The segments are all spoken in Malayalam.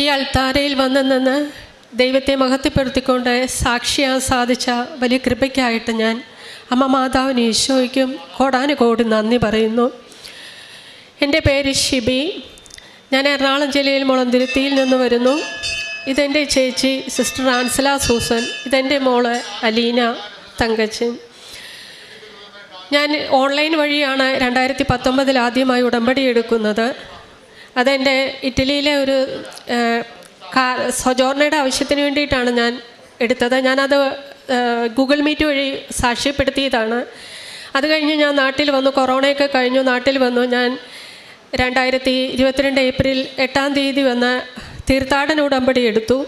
ഈ അൾത്താരയിൽ വന്ന് നിന്ന് ദൈവത്തെ മഹത്വപ്പെടുത്തിക്കൊണ്ട് സാക്ഷിയാൻ സാധിച്ച വലിയ കൃപയ്ക്കായിട്ട് ഞാൻ അമ്മ മാതാവിന് ഈശോയ്ക്കും കോടാനുകോടി നന്ദി പറയുന്നു. എന്റെ പേര് ഷിബി. ഞാൻ എറണാകുളം ജില്ലയിൽ മുളന്തിരുത്തിയിൽ നിന്ന് വരുന്നു. ഇതെന്റെ ചേച്ചി സിസ്റ്റർ ആൻസല സൂസൻ. ഇതെന്റെ മോൾ അലീന തങ്കച്ചൻ. ഞാൻ ഓൺലൈൻ വഴിയാണ് രണ്ടായിരത്തി പത്തൊമ്പതിൽ ആദ്യമായി ഉടമ്പടി എടുക്കുന്നത്. അതെന്റെ ഇറ്റലിയിലെ ഒരു സൊജോർണയുടെ ആവശ്യത്തിന് വേണ്ടിയിട്ടാണ് ഞാൻ എടുത്തത്. ഞാനത് ഗൂഗിൾ മീറ്റ് വഴി സാക്ഷ്യപ്പെടുത്തിയതാണ്. അത് കഴിഞ്ഞ് ഞാൻ നാട്ടിൽ വന്നു കൊറോണയൊക്കെ കഴിഞ്ഞു നാട്ടിൽ വന്നു. ഞാൻ രണ്ടായിരത്തി ഇരുപത്തിരണ്ട് ഏപ്രിൽ എട്ടാം തീയതി വന്ന് തീർത്ഥാടന ഉടമ്പടി എടുത്തു.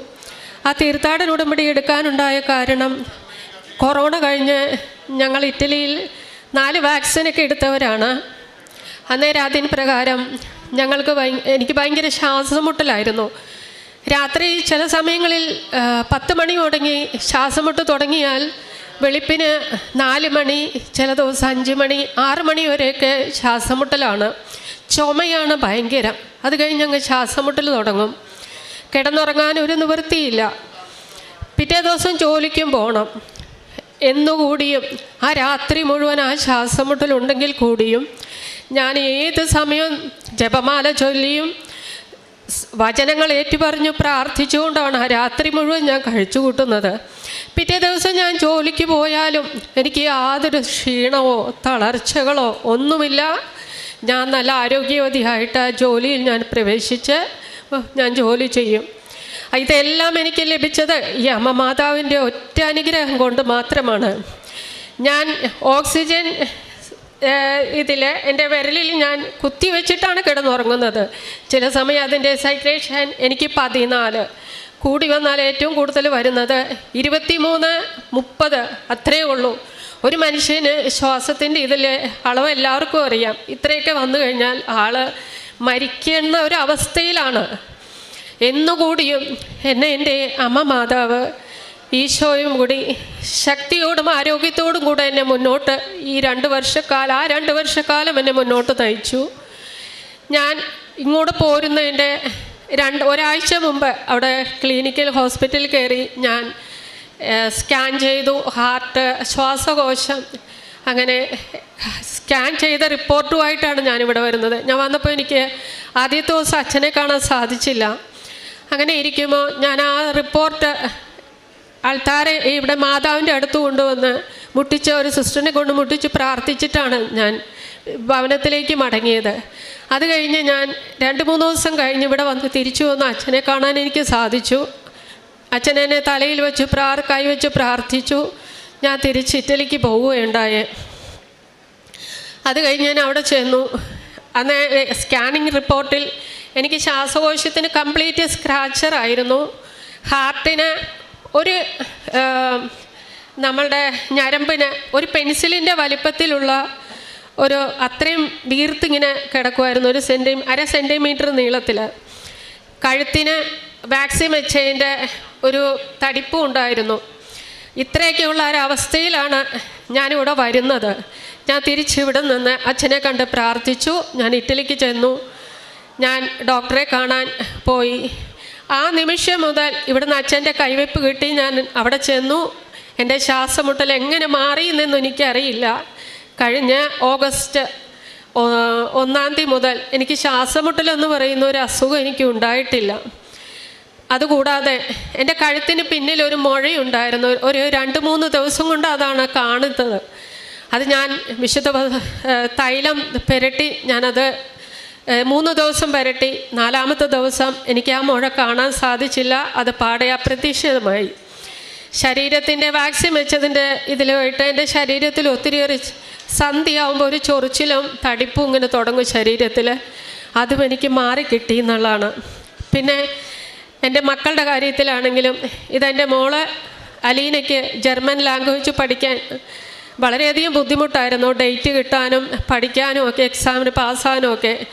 ആ തീർത്ഥാടന ഉടമ്പടി എടുക്കാനുണ്ടായ കാരണം കൊറോണ കഴിഞ്ഞ് ഞങ്ങൾ ഇറ്റലിയിൽ നാല് വാക്സിനൊക്കെ എടുത്തവരാണ്. അന്നേരം അതിന് പ്രകാരം ഞങ്ങൾക്ക് എനിക്ക് ഭയങ്കര ശ്വാസമുട്ടലായിരുന്നു. രാത്രി ചില സമയങ്ങളിൽ പത്ത് മണി തുടങ്ങി ശ്വാസമുട്ട് തുടങ്ങിയാൽ വെളുപ്പിന് നാല് മണി ചില ദിവസം അഞ്ച് മണി ആറ് മണി വരെയൊക്കെ ശ്വാസമുട്ടലാണ്. ചുമയാണ് ഭയങ്കരം. അത് കഴിഞ്ഞ് അങ്ങ് ശ്വാസമുട്ടൽ തുടങ്ങും. കിടന്നുറങ്ങാൻ ഒരു നിവൃത്തിയില്ല. പിറ്റേ ദിവസം ജോലിക്കും പോകണം എന്നുകൂടിയും ആ രാത്രി മുഴുവൻ ആ ശ്വാസമുട്ടലുണ്ടെങ്കിൽ കൂടിയും ഞാൻ ഏത് സമയവും ജപമാല ചൊല്ലിയും വചനങ്ങൾ ഏറ്റുപറഞ്ഞു പ്രാർത്ഥിച്ചുകൊണ്ടാണ് ആ രാത്രി മുഴുവൻ ഞാൻ കഴിച്ചു കൂട്ടുന്നത്. പിറ്റേ ദിവസം ഞാൻ ജോലിക്ക് പോയാലും എനിക്ക് യാതൊരു ക്ഷീണമോ തളർച്ചകളോ ഒന്നുമില്ല. ഞാൻ നല്ല ആരോഗ്യവതിയായിട്ട് ജോലിയിൽ ഞാൻ പ്രവേശിച്ച് ഞാൻ ജോലി ചെയ്യും. ഇതെല്ലാം എനിക്ക് ലഭിച്ചത് ഈ അമ്മ മാതാവിന്റെ ഒറ്റ അനുഗ്രഹം കൊണ്ട് മാത്രമാണ്. ഞാൻ ഓക്സിജൻ ഇതിൽ എന്റെ വിരലിൽ ഞാൻ കുത്തി വെച്ചിട്ടാണ് കിടന്നുറങ്ങുന്നത്. ചില സമയം അതിന്റെ സൈട്രേഷൻ എനിക്ക് പതിനാല്. കൂടി വന്നാൽ ഏറ്റവും കൂടുതൽ വരുന്നത് ഇരുപത്തിമൂന്ന് മുപ്പത്. അത്രയേ ഉള്ളൂ. ഒരു മനുഷ്യന് ശ്വാസത്തിന്റെ ഇതിൽ അളവ് എല്ലാവർക്കും അറിയാം. ഇത്രയൊക്കെ വന്നു കഴിഞ്ഞാൽ ആൾ മരിക്കുന്ന ഒരു അവസ്ഥയിലാണ്. എന്നുകൂടിയും എന്നെ എന്റെ അമ്മ മാതാവ് ഈശോയും കൂടി ശക്തിയോടും ആരോഗ്യത്തോടും കൂടെ എന്നെ മുന്നോട്ട് ഈ രണ്ട് വർഷക്കാലം ആ രണ്ട് വർഷക്കാലം എന്നെ മുന്നോട്ട് നയിച്ചു. ഞാൻ ഇങ്ങോട്ട് പോരുന്നതിന്റെ രണ്ട് ഒരാഴ്ച മുമ്പ് അവിടെ ക്ലിനിക്കൽ ഹോസ്പിറ്റലിൽ കയറി ഞാൻ സ്കാൻ ചെയ്തു. ഹാർട്ട് ശ്വാസകോശം അങ്ങനെ സ്കാൻ ചെയ്ത റിപ്പോർട്ടുമായിട്ടാണ് ഞാനിവിടെ വരുന്നത്. ഞാൻ വന്നപ്പോൾ എനിക്ക് ആദ്യത്തെ ദിവസം അച്ഛനെ കാണാൻ സാധിച്ചില്ല. അങ്ങനെ ഇരിക്കുമ്പോൾ ഞാൻ ആ റിപ്പോർട്ട് ആൾത്താരെ ഇവിടെ മാതാവിന്റെ അടുത്ത് കൊണ്ടുവന്ന് മുട്ടിച്ച ഒരു സിസ്റ്ററിനെ കൊണ്ട് മുട്ടിച്ച് പ്രാർത്ഥിച്ചിട്ടാണ് ഞാൻ ഭവനത്തിലേക്ക് മടങ്ങിയത്. അത് കഴിഞ്ഞ് ഞാൻ രണ്ട് മൂന്ന് ദിവസം കഴിഞ്ഞ് ഇവിടെ വന്ന് തിരിച്ചു വന്ന് അച്ഛനെ കാണാൻ എനിക്ക് സാധിച്ചു. അച്ഛൻ എന്നെ തലയിൽ വെച്ച് പ്രാർ കൈവച്ച് പ്രാർത്ഥിച്ചു. ഞാൻ തിരിച്ച് ഇറ്റലിക്ക് പോവുകയുണ്ടായേ. അത് കഴിഞ്ഞ് ഞാൻ അവിടെ ചെന്നു. അന്ന് സ്കാനിങ് റിപ്പോർട്ടിൽ എനിക്ക് ശ്വാസകോശത്തിന് കംപ്ലീറ്റ് സ്ക്രാച്ചർ ആയിരുന്നു. ഹാർട്ടിന് ഒരു നമ്മളുടെ ഞരമ്പിന് ഒരു പെൻസിലിന്റെ വലിപ്പത്തിലുള്ള ഒരു അത്രയും വീർത്തിങ്ങനെ കിടക്കുമായിരുന്നു ഒരു സെന്റി അര സെന്റിമീറ്റർ നീളത്തിൽ കഴുത്തിന് വാക്സിൻ വെച്ചതിന്റെ ഒരു തടിപ്പും ഉണ്ടായിരുന്നു. ഇത്രയൊക്കെയുള്ള ഒരവസ്ഥയിലാണ് ഞാനിവിടെ വരുന്നത്. ഞാൻ തിരിച്ചിവിടെ നിന്ന് അച്ഛനെ കണ്ട് പ്രാർത്ഥിച്ചു. ഞാൻ ഇറ്റലിക്ക് ചെന്നു. ഞാൻ ഡോക്ടറെ കാണാൻ പോയി. ആ നിമിഷം മുതൽ ഇവിടുന്ന് അച്ഛന്റെ കൈവയ്പ് കിട്ടി. ഞാൻ അവിടെ ചെന്നു. എന്റെ ശ്വാസമുട്ടൽ എങ്ങനെ മാറി എന്നൊന്നും എനിക്കറിയില്ല. കഴിഞ്ഞ ഓഗസ്റ്റ് ഒന്നാം തീയതി മുതൽ എനിക്ക് ശ്വാസമുട്ടലെന്ന് പറയുന്ന ഒരു അസുഖം എനിക്ക് ഉണ്ടായിട്ടില്ല. അതുകൂടാതെ എന്റെ കഴുത്തിന് പിന്നിൽ ഒരു മുഴയുണ്ടായിരുന്നു. ഒരു രണ്ട് മൂന്ന് ദിവസം കൊണ്ട് അതാണ് കാണുന്നത്. അത് ഞാൻ വിശുദ്ധ തൈലം പുരട്ടി ഞാനത് മൂന്ന് ദിവസം വരട്ടി. നാലാമത്തെ ദിവസം എനിക്ക് ആ മുഴ കാണാൻ സാധിച്ചില്ല. അത് പാടെ അപ്രതീക്ഷിതമായി. ശരീരത്തിന്റെ വാക്സിൻ വെച്ചതിന്റെ ഇതിലുമായിട്ട് എന്റെ ശരീരത്തിൽ ഒത്തിരി ഒരു സന്ധിയാവുമ്പോൾ ഒരു ചൊറിച്ചിലും തടിപ്പും ഇങ്ങനെ തുടങ്ങും ശരീരത്തിൽ. അതും എനിക്ക് മാറി കിട്ടി എന്നുള്ളതാണ്. പിന്നെ എന്റെ മക്കളുടെ കാര്യത്തിലാണെങ്കിലും ഇതെന്റെ മോൾ അലീനയ്ക്ക് ജർമ്മൻ ലാംഗ്വേജ് പഠിക്കാൻ വളരെയധികം ബുദ്ധിമുട്ടായിരുന്നു. ഡേറ്റ് കിട്ടാനും പഠിക്കാനും ഒക്കെ എക്സാമിന് പാസ്സാകാനും ഒക്കെ.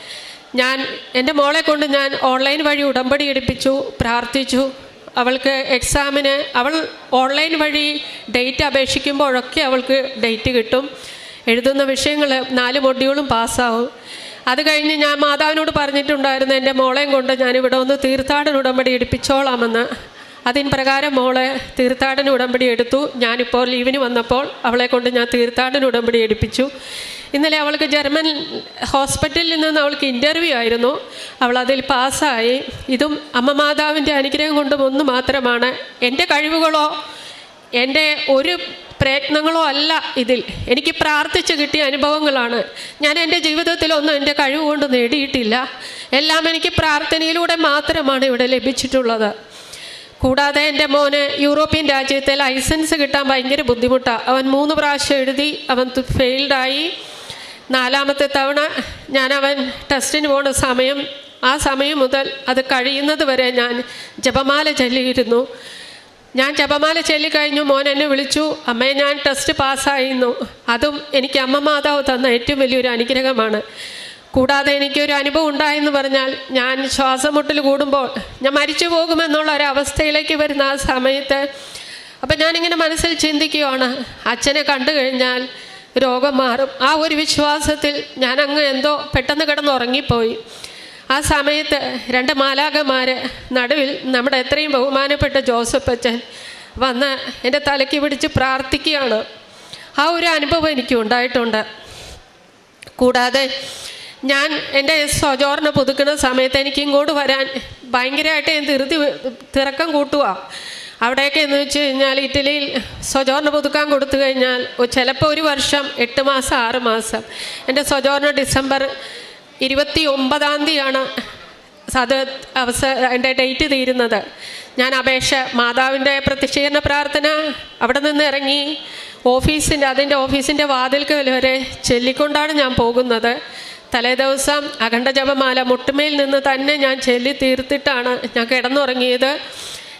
ഞാൻ എന്റെ മോളെ കൊണ്ട് ഞാൻ ഓൺലൈൻ വഴി ഉടമ്പടി എടുപ്പിച്ചു പ്രാർത്ഥിച്ചു. അവൾക്ക് എക്സാമിന് അവൾ ഓൺലൈൻ വഴി ഡേറ്റ് അപേക്ഷിക്കുമ്പോഴൊക്കെ അവൾക്ക് ഡേറ്റ് കിട്ടും. എഴുതുന്ന വിഷയങ്ങൾ നാല് മൊഡ്യൂളും പാസ്സാവും. അത് കഴിഞ്ഞ് ഞാൻ മാതാവിനോട് പറഞ്ഞിട്ടുണ്ടായിരുന്നു എന്റെ മോളെയും കൊണ്ട് ഞാൻ ഇവിടെ ഒന്ന് തീർത്ഥാടന ഉടമ്പടി എടുപ്പിച്ചോളാമെന്ന്. അതിന് പ്രകാരം മോളെ തീർത്ഥാടന ഉടമ്പടി എടുത്തു. ഞാനിപ്പോൾ ലീവിന് വന്നപ്പോൾ അവളെ കൊണ്ട് ഞാൻ തീർത്ഥാടന ഉടമ്പടി എടുപ്പിച്ചു. ഇന്നലെ അവൾക്ക് ജർമ്മൻ ഹോസ്പിറ്റലിൽ നിന്ന് അവൾക്ക് ഇന്റർവ്യൂ ആയിരുന്നു. അവൾ അതിൽ പാസ്സായി. ഇതും അമ്മ മാതാവിന്റെ അനുഗ്രഹം കൊണ്ടും ഒന്ന് മാത്രമാണ്. എന്റെ കഴിവുകളോ എന്റെ ഒരു പ്രയത്നങ്ങളോ അല്ല ഇതിൽ. എനിക്ക് പ്രാർത്ഥിച്ച് കിട്ടിയ അനുഭവങ്ങളാണ്. ഞാൻ എന്റെ ജീവിതത്തിലൊന്നും എന്റെ കഴിവ് കൊണ്ട് നേടിയിട്ടില്ല. എല്ലാം എനിക്ക് പ്രാർത്ഥനയിലൂടെ മാത്രമാണ് ഇവിടെ ലഭിച്ചിട്ടുള്ളത്. കൂടാതെ എന്റെ മോന് യൂറോപ്യൻ രാജ്യത്തെ ലൈസൻസ് കിട്ടാൻ ഭയങ്കര ബുദ്ധിമുട്ടാണ് അവൻ മൂന്ന് പ്രാവശ്യം എഴുതി അവൻ ഫെയിൽഡായി നാലാമത്തെ തവണ ഞാൻ അവൻ ടെസ്റ്റിന് പോണ സമയം ആ സമയം മുതൽ അത് കഴിയുന്നത് വരെ ഞാൻ ജപമാല ചൊല്ലിയിരുന്നു. ഞാൻ ജപമാല ചൊല്ലിക്കഴിഞ്ഞു മോൻ എന്നെ വിളിച്ചു അമ്മയെ ഞാൻ ടെസ്റ്റ് പാസ്സായിരുന്നു അതും എനിക്ക് അമ്മ മാതാവ് തന്ന ഏറ്റവും വലിയൊരു അനുഗ്രഹമാണ്. കൂടാതെ എനിക്കൊരു അനുഭവം ഉണ്ടായെന്ന് പറഞ്ഞാൽ ഞാൻ ശ്വാസം മുട്ടൽ കൂടുമ്പോൾ ഞാൻ മരിച്ചു പോകുമെന്നുള്ള ഒരു അവസ്ഥയിലേക്ക് വരുന്ന ആ സമയത്ത് അപ്പം ഞാനിങ്ങനെ മനസ്സിൽ ചിന്തിക്കുകയാണ് അച്ഛനെ കണ്ടു കഴിഞ്ഞാൽ രോഗം മാറും. ആ ഒരു വിശ്വാസത്തിൽ ഞാൻ അങ്ങ് എന്തോ പെട്ടെന്ന് കിടന്ന് ഉറങ്ങിപ്പോയി. ആ സമയത്ത് രണ്ട് മാലാകന്മാർ നടുവിൽ നമ്മുടെ എത്രയും ബഹുമാനപ്പെട്ട ജോസഫ് അച്ഛൻ വന്ന് എന്റെ തലയ്ക്ക് പിടിച്ച് പ്രാർത്ഥിക്കുകയാണ്. ആ ഒരു അനുഭവം എനിക്ക് ഉണ്ടായിട്ടുണ്ട് കൂടാതെ ഞാൻ എന്റെ സ്വജോറിനെ പുതുക്കുന്ന സമയത്ത് എനിക്ക് ഇങ്ങോട്ട് വരാൻ ഭയങ്കരമായിട്ട് ഞാൻ തിരുത്തി തിറക്കം കൂട്ടുക അവിടെയൊക്കെ എന്ന് വെച്ച് കഴിഞ്ഞാൽ ഇറ്റലിയിൽ സ്വജോറിന് പുതുക്കാൻ കൊടുത്തു കഴിഞ്ഞാൽ ചിലപ്പോൾ ഒരു വർഷം എട്ട് മാസം ആറ് മാസം. എന്റെ സ്വജോറിന് ഡിസംബർ ഇരുപത്തി ഒമ്പതാം തീയതിയാണ് അത് അവസ എന്റെ ഡേറ്റ് തീരുന്നത്. ഞാൻ അപേക്ഷ മാതാവിന്റെ പ്രതിഷേധന പ്രാർത്ഥന അവിടെ നിന്ന് ഇറങ്ങി ഓഫീസിന്റെ അതിന്റെ ഓഫീസിന്റെ വാതിൽക്കൽ വരെ ചൊല്ലിക്കൊണ്ടാണ് ഞാൻ പോകുന്നത്. തലേ അഖണ്ഡജപമാല അഖണ്ഡ ജപമാല മുട്ടുമേൽ നിന്ന് തന്നെ ഞാൻ ചൊല്ലി തീർത്തിട്ടാണ് ഞാൻ കിടന്നുറങ്ങിയത്.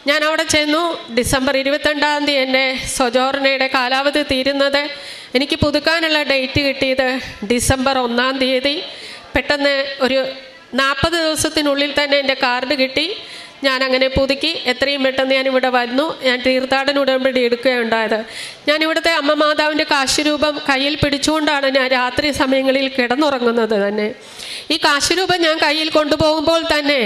ഞാൻ അവിടെ ചെന്നു. ഡിസംബർ ഇരുപത്തിരണ്ടാം തീയതി എന്റെ സ്വജോർണയുടെ കാലാവധി തീരുന്നത്. എനിക്ക് പുതുക്കാനുള്ള ഡേറ്റ് കിട്ടിയത് ഡിസംബർ ഒന്നാം തീയതി. പെട്ടെന്ന് ഒരു നാൽപ്പത് ദിവസത്തിനുള്ളിൽ തന്നെ എന്റെ കാർഡ് കിട്ടി. ഞാൻ അങ്ങനെ പുതുക്കി എത്രയും പെട്ടെന്ന് ഞാൻ ഇവിടെ വന്നു. ഞാൻ തീർത്ഥാടന ഉടമ്പടി എടുക്കുകയുണ്ടായത്. ഞാൻ ഇവിടുത്തെ അമ്മ മാതാവിന്റെ കാശുരൂപം കയ്യിൽ പിടിച്ചുകൊണ്ടാണ് ഞാൻ രാത്രി സമയങ്ങളിൽ കിടന്നുറങ്ങുന്നത് തന്നെ. ഈ കാശുരൂപം ഞാൻ കയ്യിൽ കൊണ്ടുപോകുമ്പോൾ തന്നെ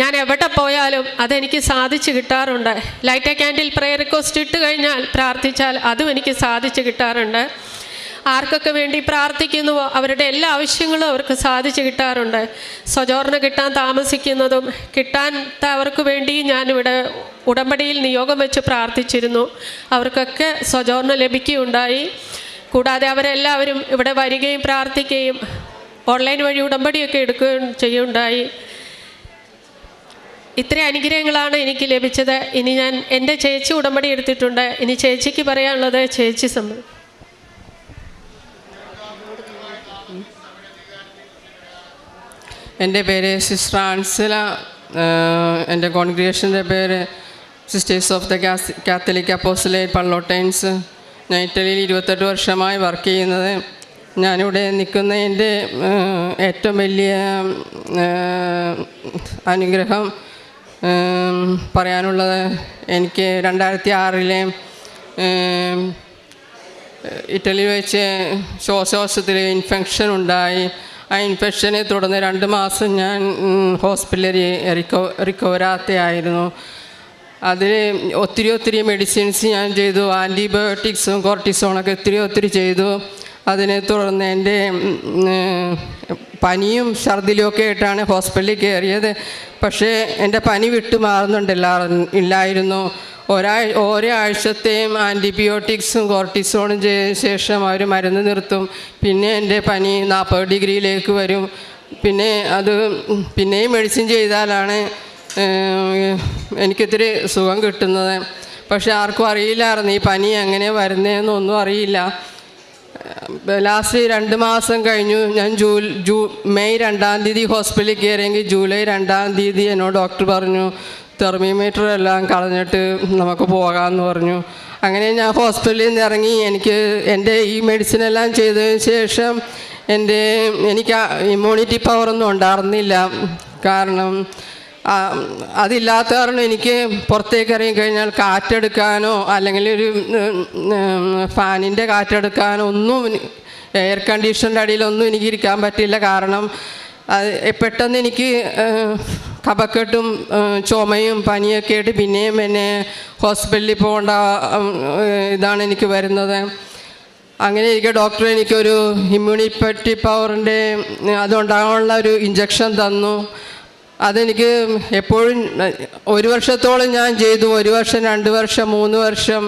ഞാൻ എവിടെ പോയാലും അതെനിക്ക് സാധിച്ചു കിട്ടാറുണ്ട്. Light a candle prayer request ഇട്ട് കഴിഞ്ഞാൽ പ്രാർത്ഥിച്ചാൽ അതും എനിക്ക് സാധിച്ചു കിട്ടാറുണ്ട്. ആർക്കൊക്കെ വേണ്ടി പ്രാർത്ഥിക്കുന്നുവോ അവരുടെ എല്ലാ ആവശ്യങ്ങളും അവർക്ക് സാധിച്ചു കിട്ടാറുണ്ട്. സ്വജോർണ കിട്ടാൻ താമസിക്കുന്നതും കിട്ടാത്തവർക്ക് വേണ്ടി ഞാനിവിടെ ഉടമ്പടിയിൽ നിയോഗം വെച്ച് പ്രാർത്ഥിച്ചിരുന്നു. അവർക്കൊക്കെ സ്വജോർണ ലഭിക്കുകയുണ്ടായി. കൂടാതെ അവരെല്ലാവരും ഇവിടെ വരികയും പ്രാർത്ഥിക്കുകയും ഓൺലൈൻ വഴി ഉടമ്പടിയൊക്കെ എടുക്കുകയും ചെയ്യുകയുണ്ടായി. ഇത്ര അനുഗ്രഹങ്ങളാണ് എനിക്ക് ലഭിച്ചത്. ഇനി ഞാൻ എന്റെ ചേച്ചി ഉടമ്പടി എടുത്തിട്ടുണ്ട്. ഇനി ചേച്ചിക്ക് പറയാനുള്ളത് ചേച്ചി സംബന്ധം എന്റെ പേര് സിസ്റ്റർ ആൻസല എന്റെ കോൺഗ്രിഗേഷന്റെ പേര് sisters of the Catholic അപ്പോസിലെ Pallottines ഞാൻ ഇറ്റലിയിൽ ഇരുപത്തെട്ട് വർഷമായി വർക്ക് ചെയ്യുന്നത്. ഞാനിവിടെ നിൽക്കുന്ന എന്റെ ഏറ്റവും വലിയ അനുഗ്രഹം പറയാനുള്ളത് എനിക്ക് രണ്ടായിരത്തി ആറിലെ ഇറ്റലിയിൽ വെച്ച് ശ്വാസകോശത്തിൽ ഇൻഫെക്ഷൻ ഉണ്ടായി. ആ ഇൻഫെക്ഷനെ തുടർന്ന് രണ്ട് മാസം ഞാൻ ഹോസ്പിറ്റലിൽ റിക്കോ റിക്കവറാത്തയായിരുന്നു അതിൽ ഒത്തിരി ഒത്തിരി മെഡിസിൻസ് ഞാൻ ചെയ്തു. ആന്റിബയോട്ടിക്സും കോർട്ടിസോണൊക്കെ ഒത്തിരി ഒത്തിരി ചെയ്തു. അതിനെ തുടർന്ന് എന്റെ പനിയും ഛർദിലുമൊക്കെ ആയിട്ടാണ് ഹോസ്പിറ്റലിൽ കയറിയത്. പക്ഷേ എന്റെ പനി വിട്ടു മാറുന്നുണ്ടില്ല ഇല്ലായിരുന്നു. ഒരാഴ് ഓരോ ആഴ്ചത്തെയും ആന്റിബയോട്ടിക്സും കോർട്ടിസോണും ശേഷം അവർ മരുന്ന് നിർത്തും. പിന്നെ എന്റെ പനി നാൽപ്പത് ഡിഗ്രിയിലേക്ക് വരും. പിന്നെ അത് പിന്നെയും മെഡിസിൻ ചെയ്താലാണ് എനിക്കിത്തിരി സുഖം കിട്ടുന്നത്. പക്ഷെ ആർക്കും അറിയില്ലായിരുന്നു ഈ പനി എങ്ങനെ വരുന്നതെന്നൊന്നും അറിയില്ല. ലാസ്റ്റ് രണ്ട് മാസം കഴിഞ്ഞു. ഞാൻ ജൂ ജൂ മെയ് രണ്ടാം തീയതി ഹോസ്പിറ്റലിൽ കയറിയെങ്കിൽ ജൂലൈ രണ്ടാം തീയതി എന്നോട് ഡോക്ടർ പറഞ്ഞു തെർമിമീറ്റർ എല്ലാം കളഞ്ഞിട്ട് നമുക്ക് പോകാമെന്ന് പറഞ്ഞു. അങ്ങനെ ഞാൻ ഹോസ്പിറ്റലിൽ നിന്ന് ഇറങ്ങി. എനിക്ക് എന്റെ ഈ മെഡിസിൻ എല്ലാം ചെയ്തതിന് ശേഷം എന്റെ എനിക്ക് ഇമ്മ്യൂണിറ്റി പവറൊന്നും ഉണ്ടായിരുന്നില്ല. കാരണം അതില്ലാത്ത കാരണം എനിക്ക് പുറത്തേക്ക് ഇറങ്ങിക്കഴിഞ്ഞാൽ കാറ്റെടുക്കാനോ അല്ലെങ്കിൽ ഒരു ഫാനിന്റെ കാറ്റെടുക്കാനോ ഒന്നും എയർ കണ്ടീഷന്റെ അടിയിലൊന്നും എനിക്ക് ഇരിക്കാൻ പറ്റില്ല. കാരണം പെട്ടെന്ന് എനിക്ക് കഫക്കെട്ടും ചുമയും പനിയൊക്കെ ആയിട്ട് പിന്നെയും എന്നെ ഹോസ്പിറ്റലിൽ പോകേണ്ട ഇതാണ് എനിക്ക് വരുന്നത്. അങ്ങനെ ഇരിക്കെ ഡോക്ടർ എനിക്കൊരു ഇമ്മ്യൂണിറ്റി പവറിന്റെ അതുണ്ടാകാനുള്ള ഒരു ഇഞ്ചക്ഷൻ തന്നു. അതെനിക്ക് എപ്പോഴും ഒരു വർഷത്തോളം ഞാൻ ചെയ്തു. ഒരു വർഷം രണ്ട് വർഷം മൂന്ന് വർഷം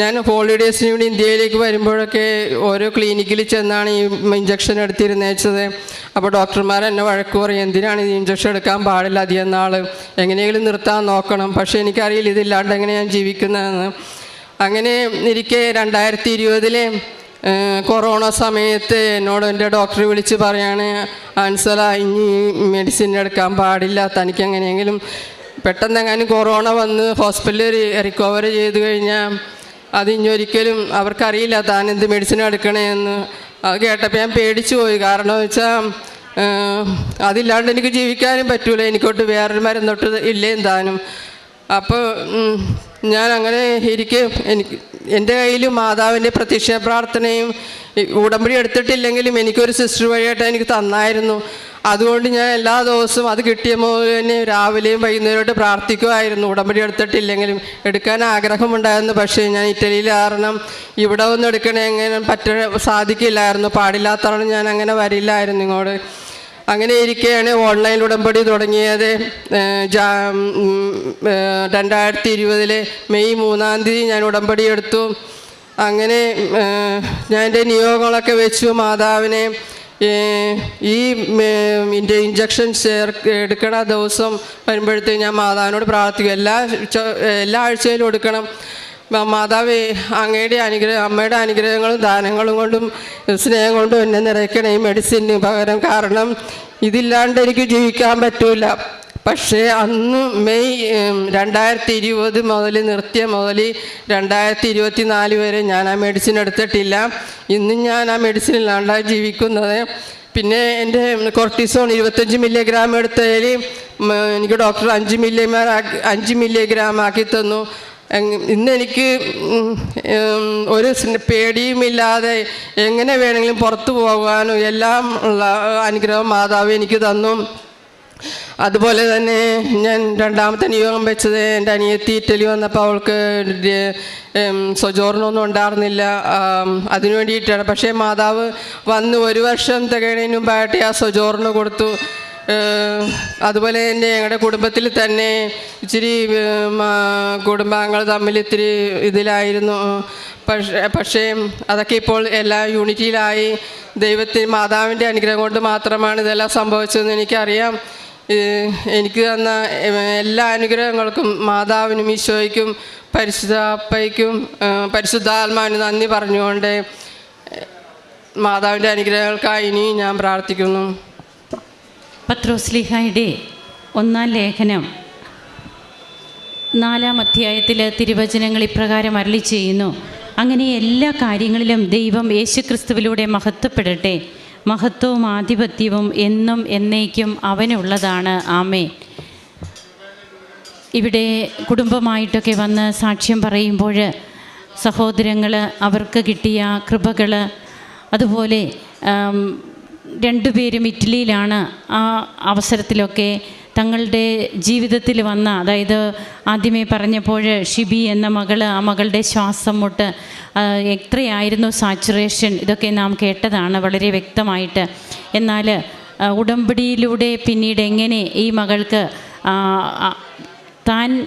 ഞാൻ ഹോളിഡേയ്സിന് വേണ്ടി ഇന്ത്യയിലേക്ക് വരുമ്പോഴൊക്കെ ഓരോ ക്ലിനിക്കിൽ ചെന്നാണ് ഈ ഇഞ്ചക്ഷൻ എടുത്തിരുന്നേച്ചത്. അപ്പോൾ ഡോക്ടർമാർ എന്നെ വഴക്ക് പറയും എന്തിനാണ് ഈ ഇഞ്ചക്ഷൻ എടുക്കാൻ പാടില്ല അധികം നാൾ എങ്ങനെയെങ്കിലും നിർത്താൻ നോക്കണം. പക്ഷേ എനിക്കറിയില്ല ഇതില്ലാണ്ട് എങ്ങനെ ഞാൻ ജീവിക്കുന്നതെന്ന്. അങ്ങനെ ഇരിക്കെ രണ്ടായിരത്തി ഇരുപതിലെ കൊറോണ സമയത്ത് എന്നോട് എന്റെ ഡോക്ടർ വിളിച്ച് പറയാണ് ആൻസല ഇനി മെഡിസിൻ എടുക്കാൻ പാടില്ല തനിക്ക് എങ്ങനെയെങ്കിലും പെട്ടെന്ന് എങ്ങാനും കൊറോണ വന്ന് ഹോസ്പിറ്റലിൽ റിക്കവർ ചെയ്ത് കഴിഞ്ഞാൽ അത് ഇനി ഒരിക്കലും അവർക്കറിയില്ല താൻ എന്ത് മെഡിസിൻ എടുക്കണേന്ന് അത് കേട്ടപ്പോൾ ഞാൻ പേടിച്ചു പോയി. കാരണം വെച്ചാൽ അതില്ലാണ്ട് എനിക്ക് ജീവിക്കാനും പറ്റൂല. എനിക്കൊട്ട് വേറൊരു മരുന്നൊട്ട് ഇല്ലേ താനും. അപ്പോൾ ഞാൻ അങ്ങനെ ഇരിക്കെ. എനിക്ക് എന്റെ കയ്യിൽ മാതാവിന്റെ പ്രത്യക്ഷ പ്രാർത്ഥനയും ഉടമ്പടി എടുത്തിട്ടില്ലെങ്കിലും എനിക്കൊരു സിസ്റ്റർ വഴിയായിട്ട് എനിക്ക് തന്നായിരുന്നു. അതുകൊണ്ട് ഞാൻ എല്ലാ ദിവസവും അത് കിട്ടിയ പോലെ തന്നെ രാവിലെയും വൈകുന്നേരമായിട്ട് പ്രാർത്ഥിക്കുമായിരുന്നു ഉടമ്പടി എടുത്തിട്ടില്ലെങ്കിലും എടുക്കാൻ ആഗ്രഹമുണ്ടായിരുന്നു. പക്ഷേ ഞാൻ ഇറ്റലിയിൽ കാരണം ഇവിടെ ഒന്നും എടുക്കണേ എങ്ങനെ പറ്റ സാധിക്കില്ലായിരുന്നു. പാടില്ലാത്തതാണ് ഞാൻ അങ്ങനെ വരില്ലായിരുന്നു ഇങ്ങോട്ട്. അങ്ങനെ ഇരിക്കെയാണ് ഓൺലൈൻ ഉടമ്പടി തുടങ്ങിയത്. രണ്ടായിരത്തി ഇരുപതിലെ മെയ് മൂന്നാം തീയതി ഞാൻ ഉടമ്പടി എടുത്തു. അങ്ങനെ ഞാൻ എന്റെ നിയോഗങ്ങളൊക്കെ വെച്ചു മാതാവിനെ. ഈ എന്റെ ഇഞ്ചക്ഷൻ ചേർ എടുക്കണ ദിവസം വരുമ്പോഴത്തേക്ക് ഞാൻ മാതാവിനോട് പ്രാർത്ഥിക്കും. എല്ലാ എല്ലാ ആഴ്ചയിലും എടുക്കണം. മാതാവേ അങ്ങയുടെ അനുഗ്രഹം അമ്മയുടെ അനുഗ്രഹങ്ങളും ദാനങ്ങളും കൊണ്ടും സ്നേഹം കൊണ്ടും എന്നെ നിറയ്ക്കണം ഈ മെഡിസിന് പകരം. കാരണം ഇതില്ലാണ്ട് എനിക്ക് ജീവിക്കാൻ പറ്റൂല. പക്ഷേ അന്ന് മെയ് രണ്ടായിരത്തി ഇരുപത് മുതൽ നിർത്തിയ മുതൽ രണ്ടായിരത്തി ഇരുപത്തി നാല് വരെ ഞാൻ ആ മെഡിസിൻ എടുത്തിട്ടില്ല. ഇന്നും ഞാൻ ആ മെഡിസിൻ ഇല്ലാണ്ടാണ് ജീവിക്കുന്നത്. പിന്നെ എന്റെ കൊർട്ടിസോൺ ഇരുപത്തഞ്ച് മില്ലിഗ്രാം എടുത്തതിൽ എനിക്ക് ഡോക്ടർ അഞ്ച് മില്ലിമാർ അഞ്ച് മില്ലിഗ്രാം ആക്കി തന്നു. എങ്- ഇന്ന് എനിക്ക് ഉം, ഉം, ഒരു പേടിയുമില്ലാതെ എങ്ങനെ വേണമെങ്കിലും പുറത്തു പോകാനും എല്ലാം ഉള്ള അനുഗ്രഹം മാതാവ് എനിക്ക് തന്നു. അതുപോലെ തന്നെ ഞാൻ രണ്ടാമത്തെ നിയോഗം വെച്ചത് എന്റെ അനിയത്തി ഇറ്റലി വന്നപ്പോൾ അവൾക്ക് ഉം, ഉണ്ടായിരുന്നില്ല. അതിനു വേണ്ടിയിട്ടാണ്. പക്ഷേ മാതാവ് വന്ന് ഒരു വർഷം തികയണതിന് മുമ്പായിട്ട് ആ സ്വജോർണ കൊടുത്തു. അതുപോലെ തന്നെ ഞങ്ങളുടെ കുടുംബത്തിൽ തന്നെ ഇച്ചിരി കുടുംബാംഗങ്ങൾ തമ്മിൽ ഇത്തിരി ഇതിലായിരുന്നു. പക്ഷേ പക്ഷേ അതൊക്കെ ഇപ്പോൾ എല്ലാ യൂണിറ്റിയിലായി ദൈവത്തിന് മാതാവിന്റെ അനുഗ്രഹം കൊണ്ട് മാത്രമാണ് ഇതെല്ലാം സംഭവിച്ചതെന്ന് എനിക്കറിയാം. എനിക്ക് തന്ന എല്ലാ അനുഗ്രഹങ്ങൾക്കും മാതാവിനും ഈശോയ്ക്കും പരിശുദ്ധാപ്പയ്ക്കും പരിശുദ്ധാത്മാവിന് നന്ദി പറഞ്ഞുകൊണ്ട് മാതാവിന്റെ അനുഗ്രഹങ്ങൾക്കായി ഇനിയും ഞാൻ പ്രാർത്ഥിക്കുന്നു. പത്രോസ്ലിഹായുടെ ഒന്നാം ലേഖനം നാലാം അധ്യായത്തിൽ തിരുവചനങ്ങൾ ഇപ്രകാരം അരളി ചെയ്യുന്നു. അങ്ങനെ എല്ലാ കാര്യങ്ങളിലും ദൈവം യേശുക്രിസ്തുവിലൂടെ മഹത്വപ്പെടട്ടെ. മഹത്വവും ആധിപത്യവും എന്നും എന്നേക്കും അവനുള്ളതാണ്. ആമേ ഇവിടെ കുടുംബമായിട്ടൊക്കെ വന്ന് സാക്ഷ്യം പറയുമ്പോൾ സഹോദരങ്ങൾ അവർക്ക് കിട്ടിയ കൃപകൾ അതുപോലെ രണ്ടുപേരും ഇറ്റലിയിലാണ് ആ അവസരത്തിലൊക്കെ തങ്ങളുടെ ജീവിതത്തിൽ വന്ന അതായത് ആദ്യമേ പറഞ്ഞപ്പോൾ ഷിബി എന്ന മകൾ ആ മകളുടെ ശ്വാസം മുട്ട് എത്രയായിരുന്നു സാച്ചുറേഷൻ ഇതൊക്കെ നാം കേട്ടതാണ് വളരെ വ്യക്തമായിട്ട്. എന്നാൽ ഉടമ്പടിയിലൂടെ പിന്നീട് എങ്ങനെ ഈ മകൾക്ക് താൻ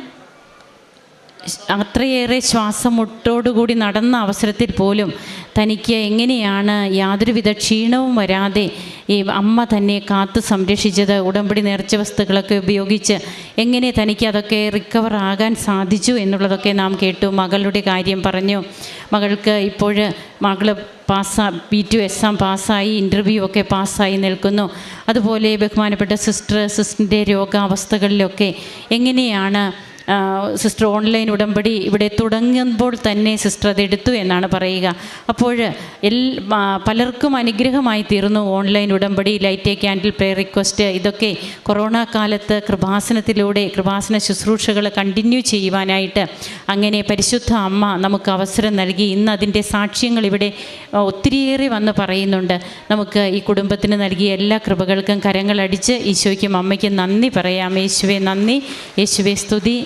അത്രയേറെ ശ്വാസം മുട്ടോടുകൂടി നടന്ന അവസരത്തിൽ പോലും തനിക്ക് എങ്ങനെയാണ് യാതൊരുവിധ ക്ഷീണവും വരാതെ ഈ അമ്മ തന്നെ കാത്ത് സംരക്ഷിച്ചത്? ഉടമ്പടി നേർച്ച വസ്തുക്കളൊക്കെ ഉപയോഗിച്ച് എങ്ങനെ തനിക്ക് അതൊക്കെ റിക്കവർ ആകാൻ സാധിച്ചു എന്നുള്ളതൊക്കെ നാം കേട്ടു. മകളുടെ കാര്യം പറഞ്ഞു. മകൾക്ക് ഇപ്പോൾ മകൾ പാസ്സാ ബി ടു എക്സാം പാസ്സായി ഇന്റർവ്യൂ ഒക്കെ പാസ്സായി നിൽക്കുന്നു. അതുപോലെ ബഹുമാനപ്പെട്ട സിസ്റ്റർ സിസ്റ്ററിന്റെ രോഗാവസ്ഥകളിലൊക്കെ എങ്ങനെയാണ് സിസ്റ്റർ ഓൺലൈൻ ഉടമ്പടി ഇവിടെ തുടങ്ങുമ്പോൾ തന്നെ സിസ്റ്റർ അതെടുത്തു എന്നാണ് പറയുക. അപ്പോൾ എൽ പലർക്കും അനുഗ്രഹമായി തീർന്നു ഓൺലൈൻ ഉടമ്പടി light a candle pray request ഇതൊക്കെ. കൊറോണ കാലത്ത് കൃപാസനത്തിലൂടെ കൃപാസന ശുശ്രൂഷകൾ കണ്ടിന്യൂ ചെയ്യുവാനായിട്ട് അങ്ങനെ പരിശുദ്ധ അമ്മ നമുക്ക് അവസരം നൽകി. ഇന്ന് അതിന്റെ സാക്ഷ്യങ്ങൾ ഇവിടെ ഒത്തിരിയേറെ വന്ന് പറയുന്നുണ്ട്. നമുക്ക് ഈ കുടുംബത്തിന് നൽകിയ എല്ലാ കൃപകൾക്കും കരങ്ങളടിച്ച് ഈശോയ്ക്കും അമ്മയ്ക്കും നന്ദി പറയാം. യേശുവെ നന്ദി. യേശുവെ സ്തുതി.